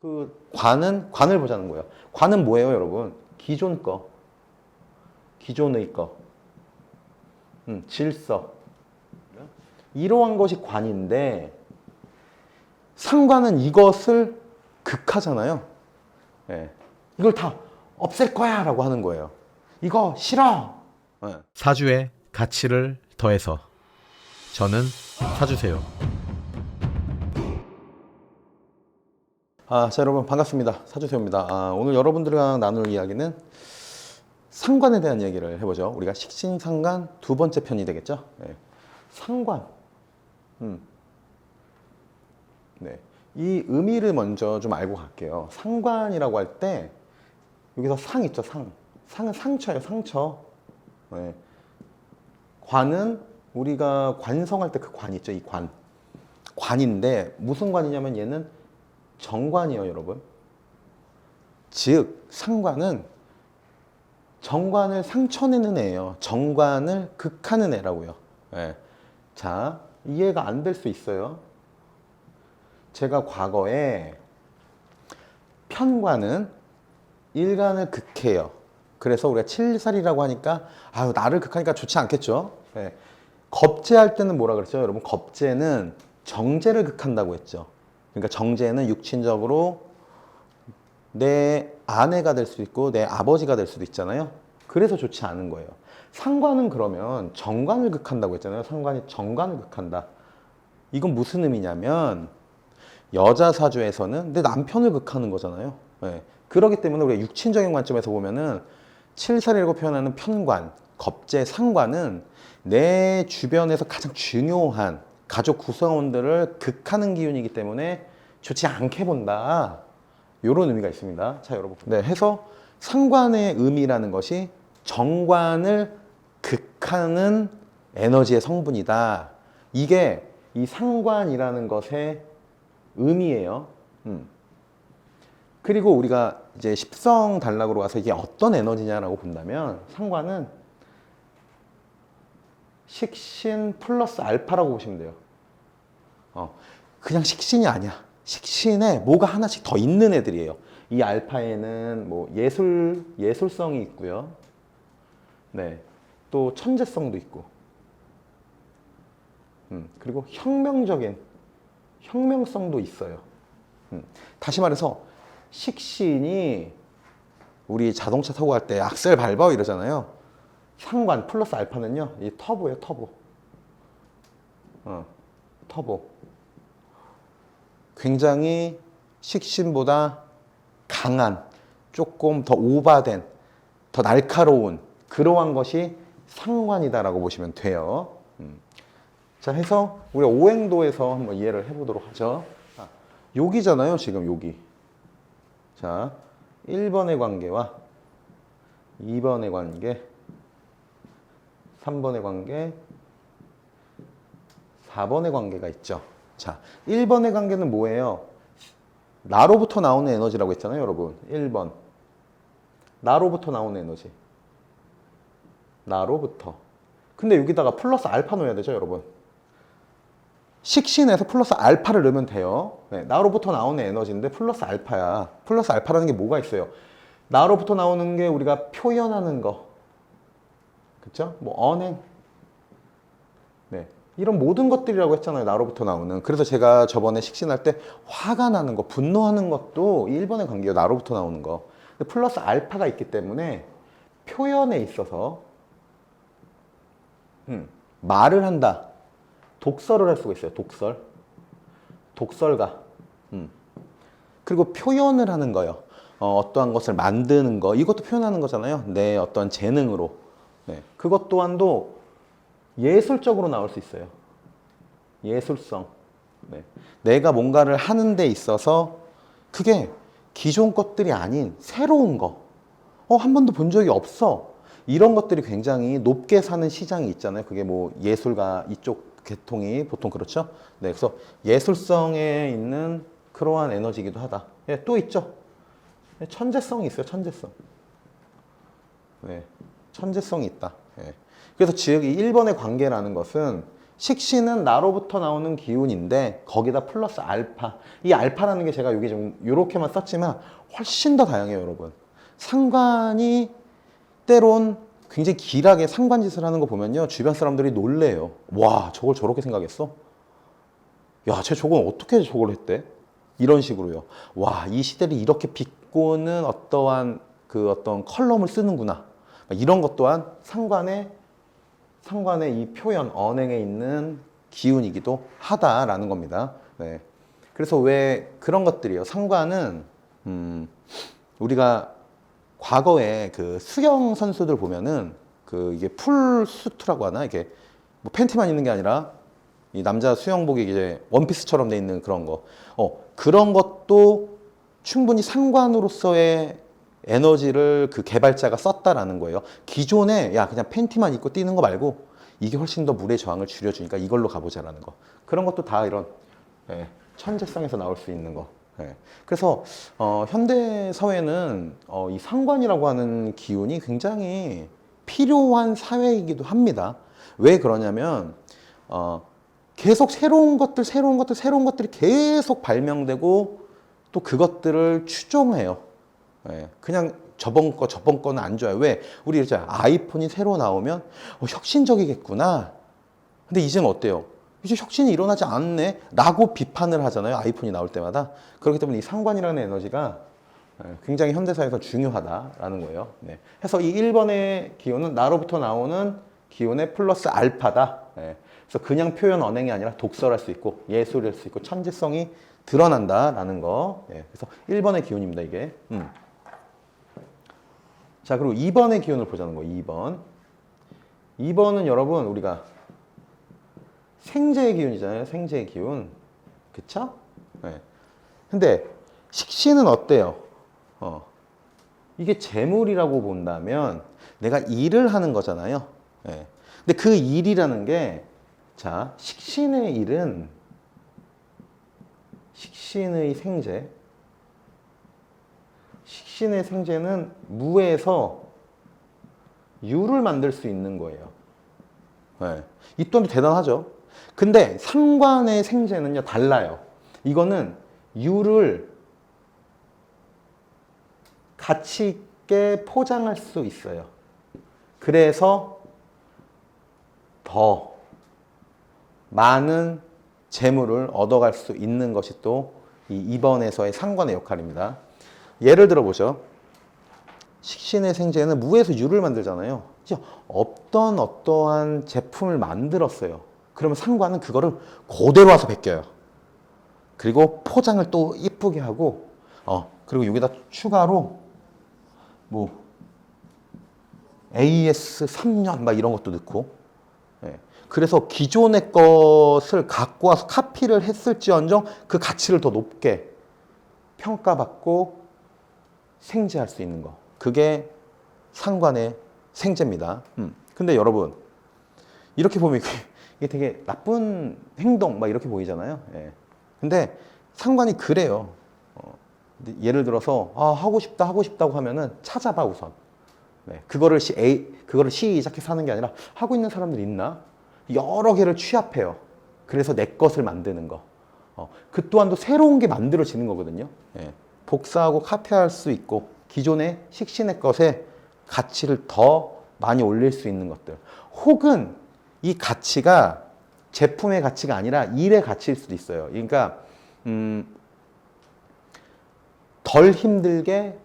그 관은 관을 보자는 거예요. 관은 뭐예요, 여러분? 기존 거, 기존의 거, 음, 질서. 이러한 것이 관인데 상관은 이것을 극하잖아요. 예. 이걸 다 없앨 거야라고 하는 거예요. 이거 싫어. 예. 사주의 가치를 더해서 저는 사주세요. 아, 자 여러분 반갑습니다. 사주세요입니다. 아, 오늘 여러분들과 나눌 이야기는 상관에 대한 얘기를 해보죠. 우리가 식신상관 두 번째 편이 되겠죠. 네. 상관. 음. 네. 이 의미를 먼저 좀 알고 갈게요. 상관이라고 할 때 여기서 상 있죠, 상. 상은 상처예요, 상처. 네. 관은 우리가 관성할 때 그 관 있죠, 이 관. 관인데 무슨 관이냐면 얘는 정관이요, 여러분. 즉 상관은 정관을 상처내는 애예요. 정관을 극하는 애라고요. 예. 자, 이해가 안 될 수 있어요. 제가 과거에 편관은 일간을 극해요. 그래서 우리가 칠살이라고 하니까 아유 나를 극하니까 좋지 않겠죠. 예. 겁제할 때는 뭐라 그랬죠, 여러분? 겁제는 정제를 극한다고 했죠. 그러니까 정제는 육친적으로 내 아내가 될 수도 있고 내 아버지가 될 수도 있잖아요. 그래서 좋지 않은 거예요. 상관은 그러면 정관을 극한다고 했잖아요. 상관이 정관을 극한다. 이건 무슨 의미냐면 여자 사주에서는 내 남편을 극하는 거잖아요. 예. 그렇기 때문에 우리가 육친적인 관점에서 보면은 칠살이라고 표현하는 편관, 겁제, 상관은 내 주변에서 가장 중요한 가족 구성원들을 극하는 기운이기 때문에 좋지 않게 본다. 이런 의미가 있습니다. 자, 여러분. 네, 해서 상관의 의미라는 것이 정관을 극하는 에너지의 성분이다. 이게 이 상관이라는 것의 의미예요. 음. 그리고 우리가 이제 십성 단락으로 와서 이게 어떤 에너지냐라고 본다면 상관은 식신 플러스 알파라고 보시면 돼요. 어, 그냥 식신이 아니야. 식신에 뭐가 하나씩 더 있는 애들이에요. 이 알파에는 뭐 예술 예술성이 있고요. 네, 또 천재성도 있고. 음, 그리고 혁명적인 혁명성도 있어요. 음, 다시 말해서 식신이 우리 자동차 타고 갈 때 악셀 밟아 이러잖아요. 상관 플러스 알파는요, 이 터보예요, 터보. 어, 터보. 굉장히 식신보다 강한, 조금 더 오바된, 더 날카로운 그러한 것이 상관이다라고 보시면 돼요. 음. 자, 해서 우리 오행도에서 한번 이해를 해보도록 하죠. 아, 여기잖아요, 지금 여기. 자, 1번의 관계와 2번의 관계, 3번의 관계, 4번의 관계가 있죠. 자, 1번의 관계는 뭐예요? 나로부터 나오는 에너지라고 했잖아요, 여러분. 1번. 나로부터 나오는 에너지. 나로부터. 근데 여기다가 플러스 알파 넣어야 되죠, 여러분. 식신에서 플러스 알파를 넣으면 돼요. 네, 나로부터 나오는 에너지인데 플러스 알파야. 플러스 알파라는 게 뭐가 있어요? 나로부터 나오는 게 우리가 표현하는 거. 그쵸? 뭐, 언행. 네. 이런 모든 것들이라고 했잖아요. 나로부터 나오는. 그래서 제가 저번에 식신할 때 화가 나는 거, 분노하는 것도 1번의 관계가 나로부터 나오는 거. 플러스 알파가 있기 때문에 표현에 있어서 음, 말을 한다. 독설을 할 수가 있어요. 독설. 독설가. 음. 그리고 표현을 하는 거요. 어, 어떠한 것을 만드는 거. 이것도 표현하는 거잖아요. 내 어떤 재능으로. 네. 그것 또한도 예술적으로 나올 수 있어요. 예술성. 네. 내가 뭔가를 하는 데 있어서 그게 기존 것들이 아닌 새로운 거. 어, 한 번도 본 적이 없어. 이런 것들이 굉장히 높게 사는 시장이 있잖아요. 그게 뭐 예술가 이쪽 계통이 보통 그렇죠. 네, 그래서 예술성에 있는 그러한 에너지이기도 하다. 예, 또 있죠. 예, 천재성이 있어요. 천재성. 네, 천재성이 있다. 예. 그래서 즉 이 1번의 관계라는 것은 식신은 나로부터 나오는 기운인데 거기다 플러스 알파. 이 알파라는 게 제가 여기 좀 요렇게만 썼지만 훨씬 더 다양해요, 여러분. 상관이 때론 굉장히 길하게 상관짓을 하는 거 보면요. 주변 사람들이 놀래요. 와, 저걸 저렇게 생각했어? 야, 쟤 저건 어떻게 저걸 했대? 이런 식으로요. 와, 이 시대를 이렇게 비꼬는 어떠한 그 어떤 컬럼을 쓰는구나. 이런 것 또한 상관의 상관의 이 표현 언행에 있는 기운이기도 하다라는 겁니다. 네. 그래서 왜 그런 것들이요. 상관은 음, 우리가 과거에 그 수영 선수들 보면은 그 이게 풀 수트라고 하나 이게 뭐 팬티만 있는 게 아니라 이 남자 수영복이 이제 원피스처럼 돼 있는 그런 거. 어, 그런 것도 충분히 상관으로서의 에너지를 그 개발자가 썼다라는 거예요. 기존에 야 그냥 팬티만 입고 뛰는 거 말고 이게 훨씬 더 물의 저항을 줄여주니까 이걸로 가보자라는 거. 그런 것도 다 이런 예, 천재성에서 나올 수 있는 거. 예. 그래서 어, 현대 사회는 어, 이 상관이라고 하는 기운이 굉장히 필요한 사회이기도 합니다. 왜 그러냐면 어, 계속 새로운 것들, 새로운 것들, 새로운 것들이 계속 발명되고 또 그것들을 추종해요. 예, 그냥 저번 거, 저번 거는 안 좋아요. 왜? 우리 이제 아이폰이 새로 나오면 어, 혁신적이겠구나. 근데 이제는 어때요? 이제 혁신이 일어나지 않네? 라고 비판을 하잖아요. 아이폰이 나올 때마다. 그렇기 때문에 이 상관이라는 에너지가 예, 굉장히 현대사에서 중요하다라는 거예요. 네. 해서 이 1번의 기호는 나로부터 나오는 기온의 플러스 알파다. 예. 그래서 그냥 표현 언행이 아니라 독설할 수 있고 예술할 수 있고 천재성이 드러난다라는 거. 예. 그래서 1번의 기운입니다, 이게. 음. 자, 그리고 2번의 기운을 보자는 거, 2번. 2번은 여러분, 우리가 생재의 기운이잖아요, 생재의 기운. 그쵸? 네. 근데 식신은 어때요? 어. 이게 재물이라고 본다면 내가 일을 하는 거잖아요. 예. 근데 그 일이라는 게, 자, 식신의 일은 식신의 생재, 식신의 생재는 무에서 유를 만들 수 있는 거예요. 네. 이 또한 대단하죠. 근데 상관의 생재는요, 달라요. 이거는 유를 가치 있게 포장할 수 있어요. 그래서 더 많은 재물을 얻어갈 수 있는 것이 또 이 2번에서의 상관의 역할입니다. 예를 들어 보죠. 식신의 생재는 무에서 유를 만들잖아요. 없던 어떠한 제품을 만들었어요. 그러면 상관은 그거를 그대로 와서 베껴요. 그리고 포장을 또 이쁘게 하고, 어, 그리고 여기다 추가로 뭐 AS 3년 막 이런 것도 넣고, 예. 그래서 기존의 것을 갖고 와서 카피를 했을지언정 그 가치를 더 높게 평가받고 생재할 수 있는 거. 그게 상관의 생재입니다. 음. 근데 여러분, 이렇게 보면 이게- 되게 나쁜 행동 막 이렇게 보이잖아요. 예. 근데 상관이 그래요. 어, 예를 들어서 아, 하고 싶다 하고 싶다고 하면은 찾아봐 우선. 네, 그거를 시, A, 그거를 시작해서 하는 게 아니라 하고 있는 사람들 있나? 여러 개를 취합해요. 그래서 내 것을 만드는 거. 어, 그 또한도 새로운 게 만들어지는 거거든요. 예, 복사하고 카피할 수 있고 기존의 식신의 것에 가치를 더 많이 올릴 수 있는 것들. 혹은 이 가치가 제품의 가치가 아니라 일의 가치일 수도 있어요. 그러니까 음, 덜 힘들게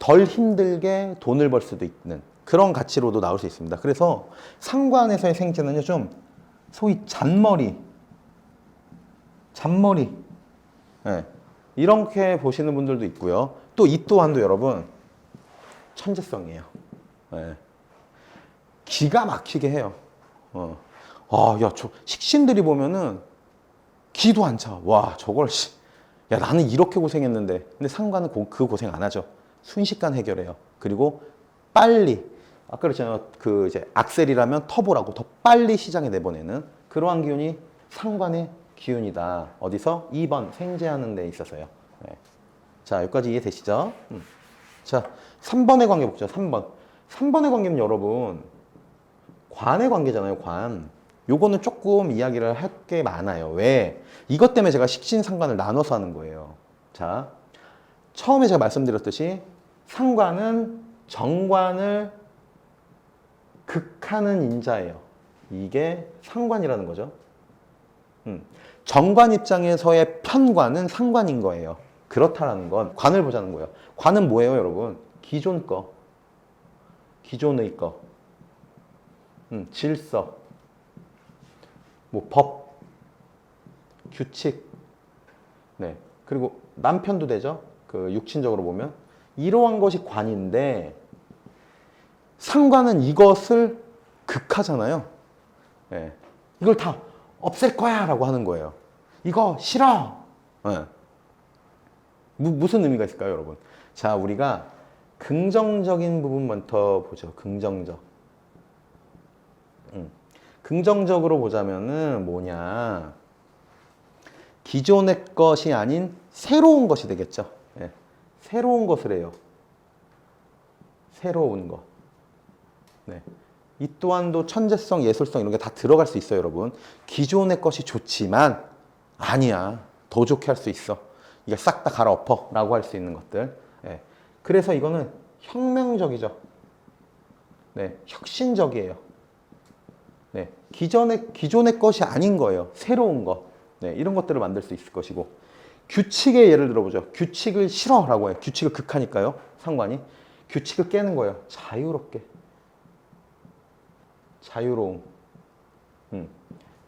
덜 힘들게 돈을 벌 수도 있는 그런 가치로도 나올 수 있습니다. 그래서 상관에서의 생체는요, 좀 소위 잔머리, 잔머리, 예, 이렇게 보시는 분들도 있고요. 또 이 또한도 여러분 천재성이에요. 예. 기가 막히게 해요. 어. 아, 야, 저 식신들이 보면은 기도 안 차. 와, 저걸 씨. 야, 나는 이렇게 고생했는데. 근데 상관은 고- 그 고생 안 하죠. 순식간 해결해요. 그리고 빨리. 아까 그랬잖아요. 그 이제 악셀이라면 터보라고 더 빨리 시장에 내보내는 그러한 기운이 상관의 기운이다. 어디서? 2번 생재하는 데 있어서요. 네. 자, 여기까지 이해되시죠? 음. 자, 3번의 관계 보죠. 3번. 3번의 관계는 여러분 관의 관계잖아요. 관. 요거는 조금 이야기를 할 게 많아요. 왜? 이것 때문에 제가 식신상관을 나눠서 하는 거예요. 자, 처음에 제가 말씀드렸듯이 상관은 정관을 극하는 인자예요. 이게 상관이라는 거죠. 음. 정관 입장에서의 편관은 상관인 거예요. 그렇다라는 건 관을 보자는 거예요. 관은 뭐예요, 여러분? 기존 거. 기존의 거. 음, 질서. 뭐 법. 규칙. 네. 그리고 남편도 되죠. 그 육친적으로 보면 이러한 것이 관인데 상관은 이것을 극하잖아요. 예. 이걸 다 없앨 거야 라고 하는 거예요. 이거 싫어. 예. 무, 무슨 의미가 있을까요, 여러분? 자, 우리가 긍정적인 부분부터 보죠. 긍정적. 음. 긍정적으로 보자면은 뭐냐. 기존의 것이 아닌 새로운 것이 되겠죠. 예. 새로운 것을 해요. 새로운 것. 네. 이 또한도 천재성, 예술성 이런 게 다 들어갈 수 있어요, 여러분. 기존의 것이 좋지만 아니야. 더 좋게 할 수 있어. 이게 싹 다 갈아엎어. 라고 할 수 있는 것들. 예. 그래서 이거는 혁명적이죠. 네. 혁신적이에요. 네. 기존의, 기존의 것이 아닌 거예요. 새로운 것. 네. 이런 것들을 만들 수 있을 것이고. 규칙의 예를 들어보죠. 규칙을 싫어라고 해요. 규칙을 극하니까요. 상관이. 규칙을 깨는 거예요. 자유롭게. 자유로움.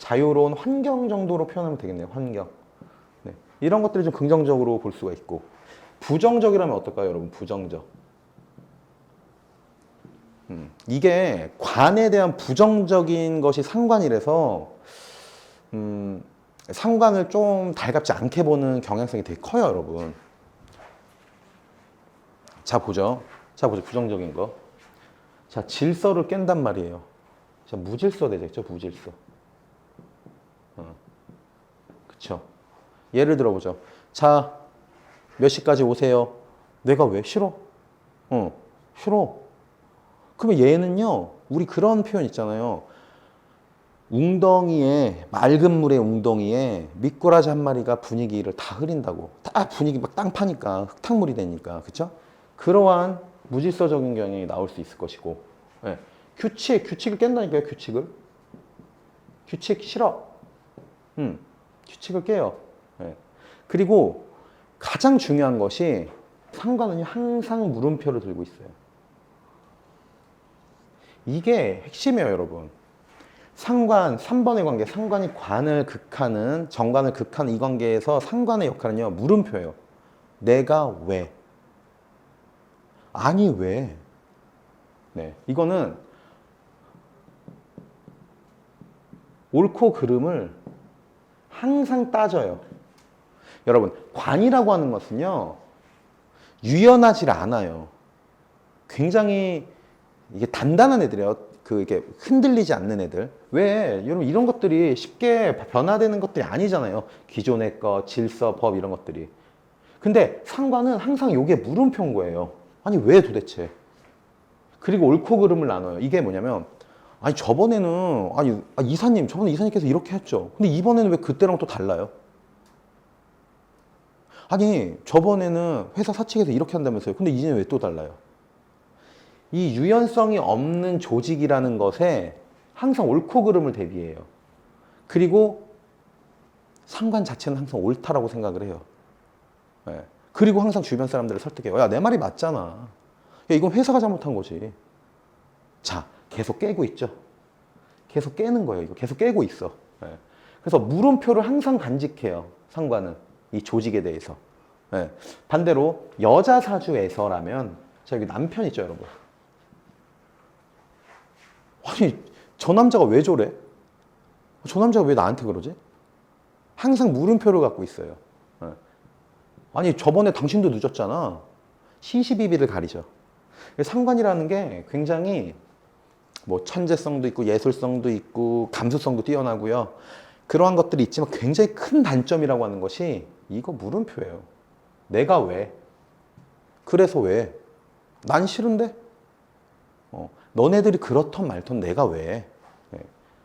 음. 자유로운 환경 정도로 표현하면 되겠네요. 환경. 네. 이런 것들을 좀 긍정적으로 볼 수가 있고. 부정적이라면 어떨까요, 여러분? 부정적. 음. 이게 관에 대한 부정적인 것이 상관이라서, 음, 상관을 좀 달갑지 않게 보는 경향성이 되게 커요, 여러분. 자, 보죠. 자, 보죠. 부정적인 거. 자, 질서를 깬단 말이에요. 자, 무질서 되겠죠, 무질서. 어. 그쵸. 예를 들어보죠. 자, 몇 시까지 오세요? 내가 왜 싫어? 어, 싫어. 그러면 얘는요, 우리 그런 표현 있잖아요. 웅덩이에, 맑은 물의 웅덩이에 미꾸라지 한 마리가 분위기를 다 흐린다고. 딱 분위기 막 땅 파니까, 흙탕물이 되니까. 그쵸? 그러한 무질서적인 경향이 나올 수 있을 것이고. 예. 규칙, 규칙을 깬다니까요, 규칙을. 규칙 싫어. 음, 규칙을 깨요. 예. 그리고 가장 중요한 것이 상관은 항상 물음표를 들고 있어요. 이게 핵심이에요, 여러분. 상관, 3번의 관계, 상관이 관을 극하는, 정관을 극하는 이 관계에서 상관의 역할은요, 물음표예요. 내가 왜? 아니, 왜? 네. 이거는 옳고 그름을 항상 따져요. 여러분, 관이라고 하는 것은요, 유연하지 않아요. 굉장히 이게 단단한 애들이에요. 그 이게 흔들리지 않는 애들. 왜? 여러분 이런 것들이 쉽게 변화되는 것들이 아니잖아요. 기존의 거, 질서, 법 이런 것들이. 근데 상관은 항상 요게 물음표인 거예요. 아니 왜 도대체? 그리고 옳고 그름을 나눠요. 이게 뭐냐면 아니 저번에는 아니 아, 이사님 저번에 이사님께서 이렇게 했죠. 근데 이번에는 왜 그때랑 또 달라요? 아니 저번에는 회사 사측에서 이렇게 한다면서요. 근데 이제는 왜 또 달라요? 이 유연성이 없는 조직이라는 것에 항상 옳고 그름을 대비해요. 그리고 상관 자체는 항상 옳다라고 생각을 해요. 예. 그리고 항상 주변 사람들을 설득해요. 야, 내 말이 맞잖아. 야, 이건 회사가 잘못한 거지. 자, 계속 깨고 있죠. 계속 깨는 거예요. 이거 계속 깨고 있어. 예. 그래서 물음표를 항상 간직해요. 상관은 이 조직에 대해서. 예. 반대로 여자 사주에서라면 자 여기 남편 있죠, 여러분. 아니 저 남자가 왜 저래? 저 남자가 왜 나한테 그러지? 항상 물음표를 갖고 있어요. 예. 아니 저번에 당신도 늦었잖아. 시시비비를 가리죠. 상관이라는 게 굉장히 뭐 천재성도 있고 예술성도 있고 감수성도 뛰어나고요. 그러한 것들이 있지만 굉장히 큰 단점이라고 하는 것이 이거 물음표예요. 내가 왜? 그래서 왜? 난 싫은데? 어, 너네들이 그렇던 말던 내가 왜? 네.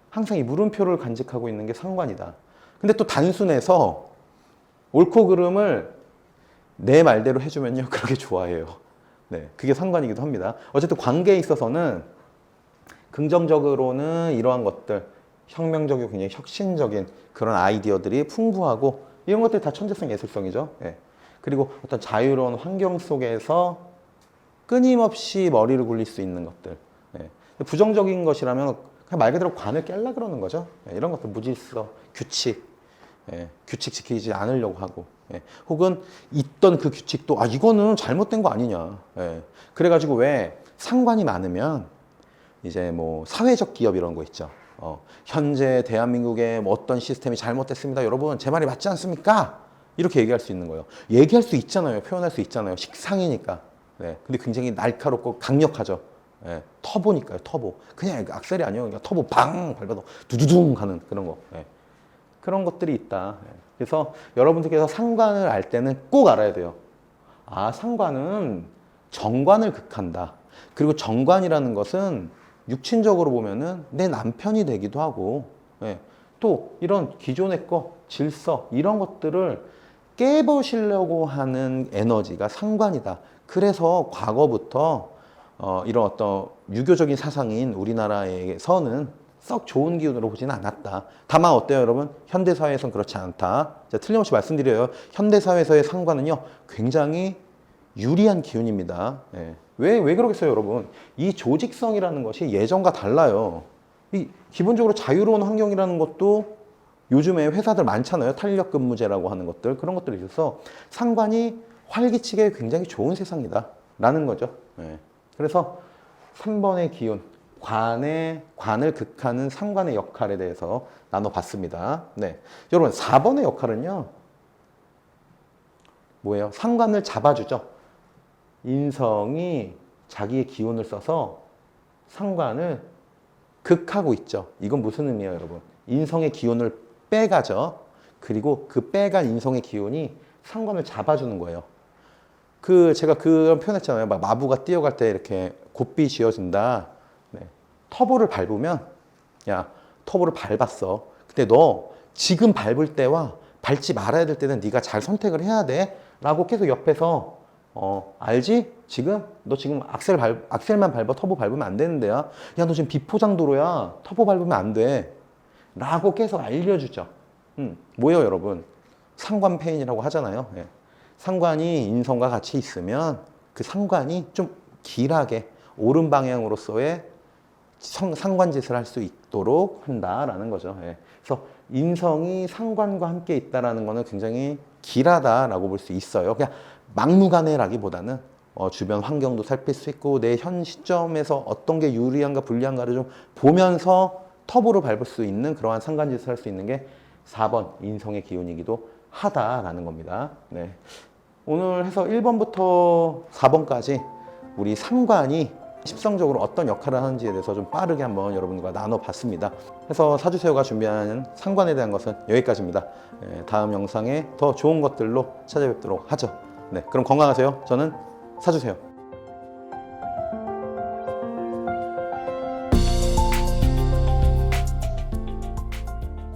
항상 이 물음표를 간직하고 있는 게 상관이다. 근데 또 단순해서 옳고 그름을 내 말대로 해주면요 그렇게 좋아해요. 네, 그게 상관이기도 합니다. 어쨌든 관계에 있어서는 긍정적으로는 이러한 것들 혁명적이고 굉장히 혁신적인 그런 아이디어들이 풍부하고 이런 것들이 다 천재성 예술성이죠. 예. 그리고 어떤 자유로운 환경 속에서 끊임없이 머리를 굴릴 수 있는 것들. 예. 부정적인 것이라면 그냥 말 그대로 관을 깰라 그러는 거죠. 예, 이런 것들 무질서, 규칙, 예, 규칙 지키지 않으려고 하고, 예, 혹은 있던 그 규칙도 아 이거는 잘못된 거 아니냐. 예, 그래가지고 왜 상관이 많으면 이제 뭐 사회적 기업 이런 거 있죠. 어, 현재 대한민국의 뭐 어떤 시스템이 잘못됐습니다. 여러분 제 말이 맞지 않습니까? 이렇게 얘기할 수 있는 거예요. 얘기할 수 있잖아요. 표현할 수 있잖아요. 식상이니까. 네, 근데 굉장히 날카롭고 강력하죠. 예, 터보니까요. 터보. 그냥 악셀이 아니에요. 그냥 터보 방 밟아도 두두둥 하는 그런 거. 예. 그런 것들이 있다. 예. 그래서 여러분들께서 상관을 알 때는 꼭 알아야 돼요. 아, 상관은 정관을 극한다. 그리고 정관이라는 것은 육친적으로 보면은 내 남편이 되기도 하고, 예. 또 이런 기존의 거, 질서, 이런 것들을 깨보시려고 하는 에너지가 상관이다. 그래서 과거부터 어, 이런 어떤 유교적인 사상인 우리나라에서는 썩 좋은 기운으로 보지는 않았다. 다만 어때요, 여러분? 현대 사회에선 그렇지 않다. 자, 틀림없이 말씀드려요. 현대 사회에서의 상관은요, 굉장히 유리한 기운입니다. 예. 왜, 왜 그러겠어요, 여러분? 이 조직성이라는 것이 예전과 달라요. 이 기본적으로 자유로운 환경이라는 것도 요즘에 회사들 많잖아요. 탄력 근무제라고 하는 것들. 그런 것들이 있어서 상관이 활기치게 굉장히 좋은 세상이다. 라는 거죠. 예. 그래서 3번의 기운, 관의, 관을 극하는 상관의 역할에 대해서 나눠봤습니다. 네. 여러분, 4번의 역할은요, 뭐예요? 상관을 잡아주죠. 인성이 자기의 기운을 써서 상관을 극하고 있죠. 이건 무슨 의미예요, 여러분? 인성의 기운을 빼가죠. 그리고 그 빼간 인성의 기운이 상관을 잡아주는 거예요. 그 제가 그런 표현했잖아요. 막 마부가 뛰어갈 때 이렇게 곱비 지어진다. 네. 터보를 밟으면 야 터보를 밟았어. 근데 너 지금 밟을 때와 밟지 말아야 될 때는 네가 잘 선택을 해야 돼. 라고 계속 옆에서 어 알지? 지금 너 지금 악셀 밟 악셀만 밟아 터보 밟으면 안 되는데야. 야 너 지금 비포장 도로야. 터보 밟으면 안 돼. 라고 계속 알려주죠. 음, 뭐예요, 여러분? 상관 페인이라고 하잖아요. 예. 상관이 인성과 같이 있으면 그 상관이 좀 길하게 옳은 방향으로서의 성- 상관짓을 할 수 있도록 한다라는 거죠. 예. 그래서 인성이 상관과 함께 있다라는 거는 굉장히 길하다라고 볼 수 있어요. 그냥 막무가내라기보다는 어, 주변 환경도 살필 수 있고 내 현 시점에서 어떤 게 유리한가 불리한가를 좀 보면서 터보를 밟을 수 있는 그러한 상관짓을 할 수 있는 게 4번 인성의 기운이기도 하다라는 겁니다. 네. 오늘 해서 1번부터 4번까지 우리 상관이 십성적으로 어떤 역할을 하는지에 대해서 좀 빠르게 한번 여러분과 나눠봤습니다. 해서 사주세요가 준비하는 상관에 대한 것은 여기까지입니다. 예, 다음 영상에 더 좋은 것들로 찾아뵙도록 하죠. 네, 그럼 건강하세요. 저는 사주세요.